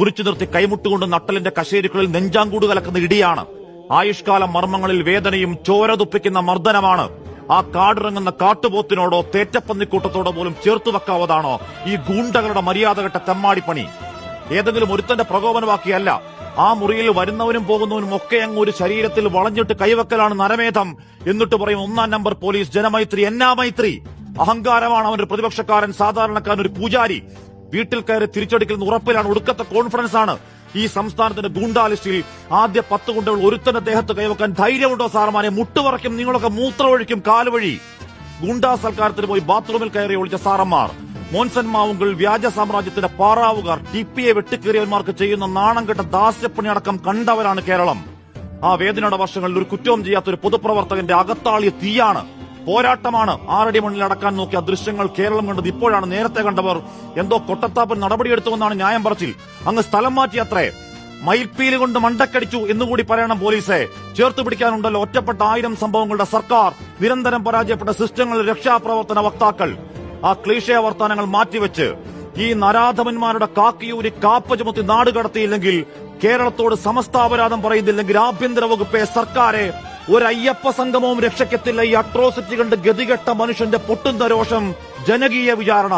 കുറിച്ചു നിർത്തി കൈമുട്ടുകൊണ്ട് നട്ടലിന്റെ കശേരുക്കളിൽ നെഞ്ചാങ്കൂട് കലക്കുന്ന ഇടിയാണ്. ആയുഷ്കാല മർമ്മങ്ങളിൽ വേദനയും ചോര തുപ്പിക്കുന്ന മർദ്ദനമാണ്. ആ കാടിറങ്ങുന്ന കാട്ടുപോത്തിനോടോ തേറ്റപ്പന്നിക്കൂട്ടത്തോടോ പോലും ചേർത്തു വെക്കാവതാണോ ഈ ഗൂണ്ടകളുടെ മര്യാദകെട്ട തെമ്മാടിപ്പണി? ഏതെങ്കിലും ഒരുത്തന്റെ പ്രകോപനമാക്കിയല്ല ആ മുറിയിൽ വരുന്നവനും പോകുന്നവനും ഒക്കെ അങ്ങ് ഒരു ശരീരത്തിൽ വളഞ്ഞിട്ട് കൈവക്കലാണ് നരമേധം. എന്നിട്ട് പറയും ഒന്നാം നമ്പർ പോലീസ് ജനമൈത്രി എന്നാ മൈത്രി? അഹങ്കാരമാണ് അവന്റെ പ്രതിപക്ഷക്കാരൻ സാധാരണക്കാരൻ ഒരു പൂജാരി. വീട്ടിൽ കയറി തിരിച്ചടിക്കുന്ന ഉറപ്പിലാണ് ഒടുക്കത്തെ കോൺഫിഡൻസ് ആണ്. ഈ സംസ്ഥാനത്തിന്റെ ഗുണ്ടാലിസ്റ്റിൽ ആദ്യ പത്ത് ഗുണ്ടകൾ ഒരുത്തന്റെ ദേഹത്ത് കൈവക്കാൻ ധൈര്യമുണ്ടോ സാറന്മാരെ മുട്ടുപറയ്ക്കും നിങ്ങളൊക്കെ മൂത്രമൊഴിക്കും കാലുവഴി. ഗുണ്ടാ സൽക്കാരത്തിന് പോയി ബാത്റൂമിൽ കയറി ഒളിച്ച സാറന്മാർ മോൻസൻ മാവുങ്കൾ വ്യാജ സാമ്രാജ്യത്തിന്റെ പാറാവുകാർ ടി പി എ വെട്ടിക്കേറിയവന്മാർക്ക് ചെയ്യുന്ന നാണം കെട്ട ദാസ്യപ്പണി അടക്കം കണ്ടവരാണ് കേരളം. ആ വേദനയുടെ വർഷങ്ങളിൽ ഒരു കുറ്റവും ചെയ്യാത്ത ഒരു പൊതുപ്രവർത്തകന്റെ അകത്താളിയ തീയാണ്. പോരാട്ടമാണ്. ആറടി മണ്ണിൽ അടക്കാൻ നോക്കിയ ദൃശ്യങ്ങൾ കേരളം കണ്ടത് ഇപ്പോഴാണ് നേരത്തെ കണ്ടവർ. എന്തോ കൊട്ടത്താപ്പൻ നടപടിയെടുത്തുവെന്നാണ് ന്യായം പറച്ചിൽ. അങ്ങ് സ്ഥലം മാറ്റിയത്രേ. മയിൽപ്പീൽ കൊണ്ട് മണ്ടക്കടിച്ചു എന്നുകൂടി പറയണം പോലീസെ. ചേർത്ത് പിടിക്കാനുണ്ടല്ലോ ഒറ്റപ്പെട്ട ആയിരം സംഭവങ്ങളുടെ സർക്കാർ. നിരന്തരം പരാജയപ്പെട്ട സിസ്റ്റങ്ങൾ രക്ഷാപ്രവർത്തന വക്താക്കൾ. ആ ക്ലീശയ വർത്താനങ്ങൾ മാറ്റിവെച്ച്. ഈ നരാധമന്മാരുടെ കാക്കിയൂരി കാപ്പ ചുമത്തി നാട് കടത്തിയില്ലെങ്കിൽ കേരളത്തോട് സമസ്താപരാധം പറയുന്നില്ലെങ്കിൽ ആഭ്യന്തര വകുപ്പെ സർക്കാരെ ഒരു അയ്യപ്പ സംഗമവും രക്ഷയ്ക്കെത്തില്ല ഈ അട്രോസിറ്റി കണ്ട് ഗതികെട്ട മനുഷ്യന്റെ പൊട്ടുന്ന രോഷം ജനകീയ വിചാരണ.